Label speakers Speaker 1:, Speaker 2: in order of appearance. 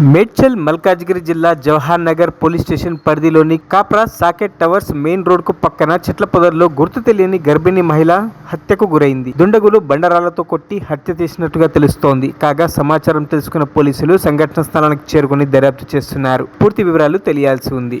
Speaker 1: మేడ్చల్ మల్కాజ్గిరి జిల్లా Jawahar Nagar police station పరిధిలోని Kapra Saket towers main రోడ్కు పక్కన చెట్ల పొదల్లో గుర్తు తెలియని గర్భిణీ మహిళ హత్యకు గురైంది. దుండగులు బండరాలతో కొట్టి హత్య చేసినట్టుగా తెలుస్తోంది. కాగా సమాచారం తెలుసుకున్న పోలీసులు సంఘటన స్థలానికి చేరుకుని దర్యాప్తు చేస్తున్నారు. పూర్తి వివరాలు తెలియాల్సి ఉంది.